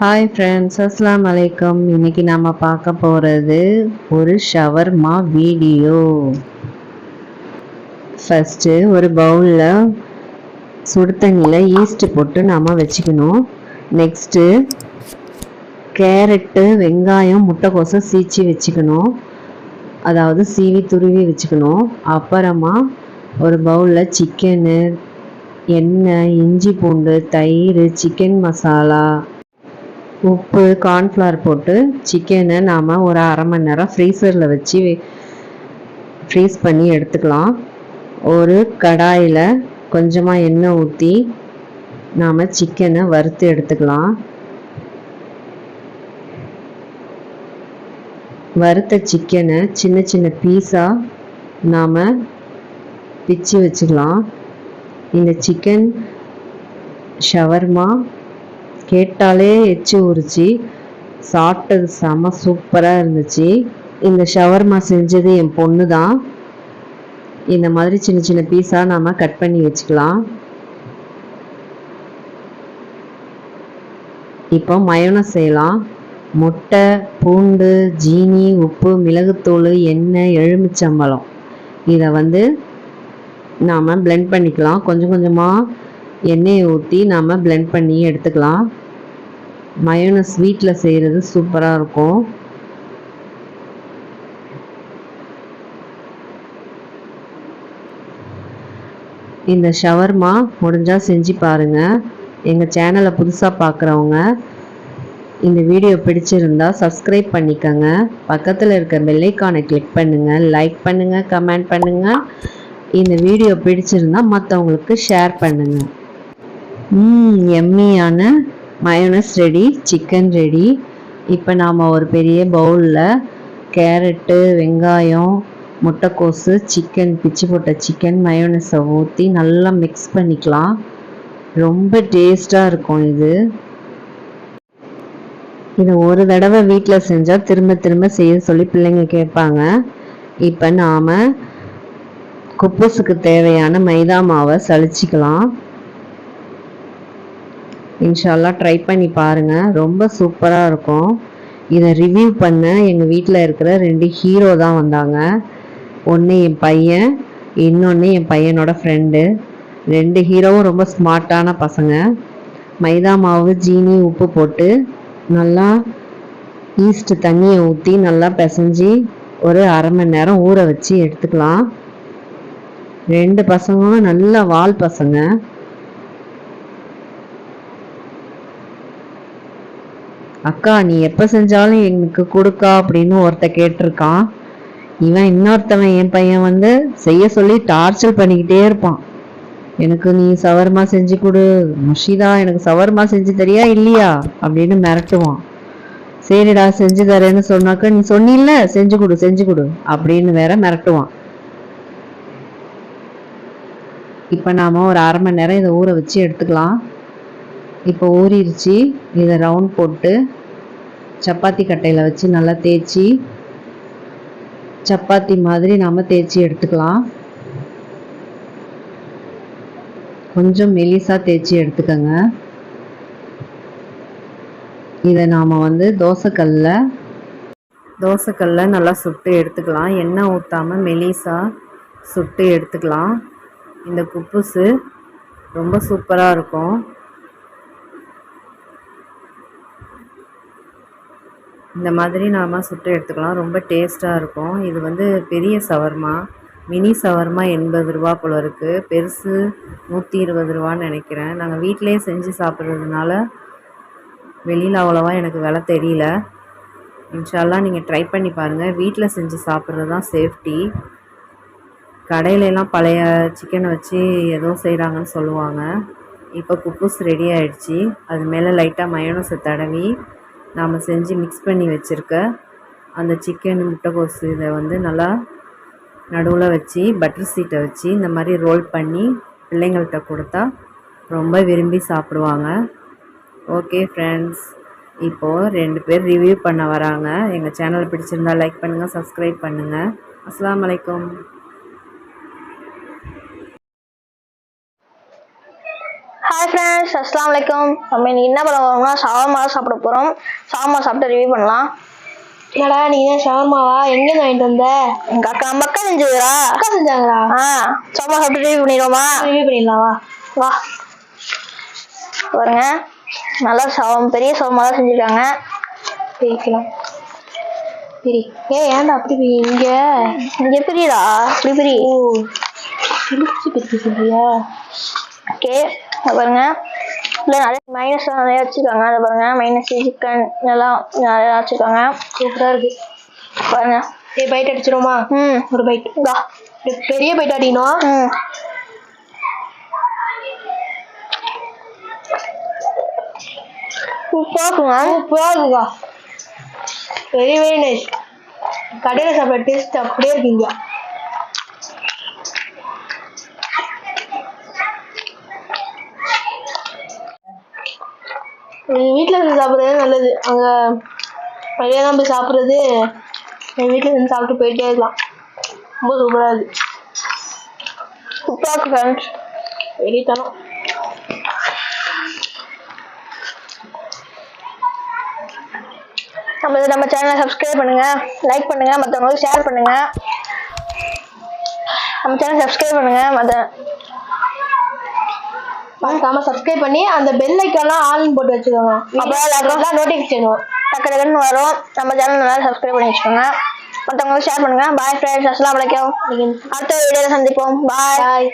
Hi friends அஸ்லாம் வலைக்கம் இன்னைக்கு நம்ம பார்க்க போகிறது ஒரு ஷவர்மா வீடியோ ஃபஸ்ட்டு ஒரு பவுலில் சுடுத்தண்ணியில் ஈஸ்ட்டு போட்டு நாம் வச்சுக்கணும். நெக்ஸ்ட்டு கேரட்டு வெங்காயம் முட்டைக்கோசை சீச்சி வச்சுக்கணும். அதாவது சீவி துருவி வச்சுக்கணும். அப்புறமா ஒரு பவுலில் சிக்கனு எண்ணெய் இஞ்சி பூண்டு தயிர் சிக்கன் மசாலா உப்பு கார்ன்ஃப்ளவர் போட்டு சிக்கனை நாம் ஒரு அரை மணி நேரம் ஃப்ரீசரில் வச்சு ஃப்ரீஸ் பண்ணி எடுத்துக்கலாம். ஒரு கடாயில் கொஞ்சமாக எண்ணெய் ஊற்றி நாம் சிக்கனை வறுத்து எடுத்துக்கலாம். வறுத்த சிக்கனை சின்ன சின்ன பீஸாக நாம் பிச்சு வச்சுக்கலாம். இந்த சிக்கன் ஷவர்மா கேட்டாலே எச்சு ஊறிச்சு. சாப்பிட்டது செம சூப்பராக இருந்துச்சு. இந்த ஷவர்மா செஞ்சது என் பொண்ணு தான் இந்த மாதிரி சின்ன சின்ன பீஸாக நாம் கட் பண்ணி வச்சுக்கலாம். இப்போ மயோனஸ் செய்யலாம். முட்டை பூண்டு ஜீனி உப்பு மிளகுத்தூள் எண்ணெய் எலுமிச்சம்பழம். இதை வந்து நாம் பிளெண்ட் பண்ணிக்கலாம். கொஞ்சம் கொஞ்சமாக எண்ணெயை ஊற்றி நாம் பிளெண்ட் பண்ணி எடுத்துக்கலாம். மயோனஸ் வீட்டில் செய்கிறது சூப்பராக இருக்கும். இந்த ஷவர்மா முடிஞ்சால் செஞ்சு பாருங்கள் எங்கள் சேனலை புதுசாக பார்க்குறவங்க இந்த வீடியோ பிடிச்சிருந்தா சப்ஸ்கிரைப் பண்ணிக்கோங்க. பக்கத்தில் இருக்க பெல்லைக்கானை கிளிக் பண்ணுங்கள் லைக் பண்ணுங்கள் கமெண்ட் பண்ணுங்கள் இந்த வீடியோ பிடிச்சிருந்தா மற்றவங்களுக்கு ஷேர் பண்ணுங்கள் எம்மியான மயோனஸ் ரெடி சிக்கன் ரெடி இப்போ நாம் ஒரு பெரிய பவுலில் கேரட்டு வெங்காயம் முட்டைக்கோசு சிக்கன் பிச்சு போட்ட சிக்கன் மயோனஸை ஊற்றி நல்லா மிக்ஸ் பண்ணிக்கலாம். ரொம்ப டேஸ்ட்டாக இருக்கும் இது. இதை ஒரு தடவை வீட்டில் செஞ்சால் திரும்ப திரும்ப செய்ய சொல்லி பிள்ளைங்க கேட்பாங்க. இப்போ நாம் குப்பஸுக்கு தேவையான மைதா மாவை சளிச்சிக்கலாம். இன்ஷால்லா ட்ரை பண்ணி பாருங்கள் ரொம்ப சூப்பராக இருக்கும். இதை ரிவ்யூ பண்ண எங்கள் வீட்டில் இருக்கிற ரெண்டு ஹீரோ தான் வந்தாங்க. ஒன்று என் பையன் இன்னொன்று என் பையனோட ஃப்ரெண்டு ரெண்டு ஹீரோவும் ரொம்ப ஸ்மார்ட்டான பசங்க. மைதா மாவு ஜீனி உப்பு போட்டு நல்லா ஈஸ்ட் தண்ணியை ஊற்றி நல்லா பிசைஞ்சி ஒரு அரை மணி நேரம் ஊற வச்சு எடுத்துக்கலாம். ரெண்டு பசங்களும் நல்ல வால் பசங்க. அக்கா நீ எப்போ செஞ்சாலும் எனக்கு கொடுக்கா அப்படின்னு ஒருத்த கேட்டிருக்கான். இவன் இன்னொருத்தவன் என் பையன் வந்து செய்ய சொல்லி டார்ச்சர் பண்ணிக்கிட்டே இருப்பான். எனக்கு நீ சவர்மா செஞ்சு கொடு. முஷிதா எனக்கு சவர்மா செஞ்சு தரியா இல்லையா? அப்படின்னு மிரட்டுவான். சரிடா செஞ்சு தரேன்னு சொன்னாக்க நீ சொன்னில்ல செஞ்சு கொடு செஞ்சு கொடு அப்படின்னு வேற மிரட்டுவான். இப்போ நாம் ஒரு அரை மணி நேரம் இதை ஊற வச்சு எடுத்துக்கலாம். இப்போ ஊறிடுச்சு. இதை ரவுண்ட் போட்டு சப்பாத்தி கட்டையில் வச்சு நல்லா தேய்ச்சி சப்பாத்தி மாதிரி நாம் தேய்ச்சி எடுத்துக்கலாம். கொஞ்சம் மெலிசாக தேய்ச்சி எடுத்துக்கோங்க. இதை நாம் வந்து தோசைக்கல்ல தோசைக்கல்ல நல்லா சுட்டு எடுத்துக்கலாம். எண்ணெய் ஊற்றாமல் மெலிசாக சுட்டு எடுத்துக்கலாம். இந்த குப்புசு ரொம்ப சூப்பராக இருக்கும். இந்த மாதிரி நாம் சுட்டு எடுத்துக்கலாம். ரொம்ப டேஸ்ட்டாக இருக்கும். இது வந்து பெரிய சவர்மா. மினி சவர்மா எண்பது ரூபா போல் இருக்குது பெருசு நூற்றி இருபது ரூபான்னு நினைக்கிறேன். நாங்கள் வீட்டிலே செஞ்சு சாப்பிட்றதுனால வெளியில் அவ்வளோவா எனக்கு விலை தெரியல. இன்ஷால்லாம் நீங்கள் ட்ரை பண்ணி பாருங்கள் வீட்டில் செஞ்சு சாப்பிட்றது தான் சேஃப்டி கடையிலலாம் பழைய சிக்கனை வச்சு ஏதோ செய்கிறாங்கன்னு சொல்லுவாங்க. இப்போ குப்பூஸ் ரெடி ஆகிடுச்சி அது மேலே லைட்டாக மயோனஸை தடவி நாம் செஞ்சு மிக்ஸ் பண்ணி வச்சுருக்க அந்த சிக்கன் முட்டைக்கோஸ் இதை வந்து நல்லா நடுவில் வச்சு பட்டர் சீட்டை வச்சு இந்த மாதிரி ரோல் பண்ணி பிள்ளைங்கள்கிட்ட கொடுத்தா ரொம்ப விரும்பி சாப்பிடுவாங்க. ஓகே ஃப்ரெண்ட்ஸ் இப்போது ரெண்டு பேர் ரிவ்யூ பண்ண வராங்க. எங்கள் சேனலை பிடிச்சிருந்தா லைக் பண்ணுங்கள் சப்ஸ்கிரைப் பண்ணுங்கள் அஸ்லாம் வலைக்கம் ஹாய் ஃப்ரெண்ட்ஸ் அஸ்ஸலாமு அலைக்கும் நம்ம இன்னைக்கு என்ன பண்ண போறோம்னா ஷவர்மா சாப்பிட போகிறோம் ஷவர்மா சாப்பிட்டு ரிவ்யூ பண்ணலாம். என்னடா நீ தான் ஷவர்மாவா எங்கேருந்து வாங்கிட்டு வந்த? எங்கள் அக்கா நம்ம அக்கா செஞ்சுக்கிறா அக்கா செஞ்சாங்களா? ஆ ஷவர்மா சாப்பிட்டு ரிவ்யூ பண்ணிடுவோமா? ரிவ்யூ பண்ணிடலாம் வா. பாருங்க நல்லா சவம் பெரிய சவமா தான் செஞ்சுருக்காங்க. பிரிக்கலாம். பிரி. ஏ ஏன்டா அப்படி பிரி? இங்க. இங்கே பிரியுதா? இப்படி பிரி. ஓ பிரிச்சு பிரிச்சு சொல்றியா? ஓகே பாருங்க. இல்லை நிறைய மைனஸ் நிறைய வச்சுருக்காங்க. அதை பாருங்க. மைனஸ் சிக்கன் இதெல்லாம் நிறைய வச்சுருக்காங்க. சூப்பரா இருக்கு. பாருங்க. ஏ பைட் அடிச்சிடுமா ம். ஒரு பைட் இந்தா பெரிய பைட் அடிக்கணும்? ம். சூப்பராக இருக்குங்க. சூப்பரா இருக்குக்கா. வெரி வெரி நைஸ் கடையில் சாப்பிட்ற டேஸ்ட் அப்படியே இருக்கீங்க. வீட்டில் இருந்து சாப்பிட்றது நல்லது. அங்கே வெளியே தான் போய் சாப்பிட்றது. எங்கள் வீட்டில் இருந்து சாப்பிட்டு போயிட்டே இருக்கலாம். ரொம்ப சூப்பராக இருக்குது சூப்பராக இருக்கு ஃப்ரெண்ட்ஸ் வெறித்தனம். நம்ம நம்ம சேனலை சப்ஸ்கிரைப் பண்ணுங்க. லைக் பண்ணுங்கள் மற்றவங்களுக்கு ஷேர் பண்ணுங்கள் நம்ம சேனல் சப்ஸ்கிரைப் பண்ணுங்கள் மற்ற மறக்காம சப்ஸ்கிரைப் பண்ணி அந்த பெல் ஐக்கான்லாம் ஆன் போட்டு வச்சுக்கோங்க. அப்பதான் எல்லாருக்கும் நோட்டிஃபிகேஷன் வரும். டக்கு டக்குன்னு வரும். நம்ம சேனல் நல்லா சப்ஸ்கிரைப் பண்ணி வச்சுக்கோங்க. மற்றவங்களுக்கு ஷேர் பண்ணுங்க. பாய் ஃப்ரெண்ட்ஸ் அஸ்லாம் வலைக்கம் அடுத்த வீடியோவில் சந்திப்போம். பாய் பாய்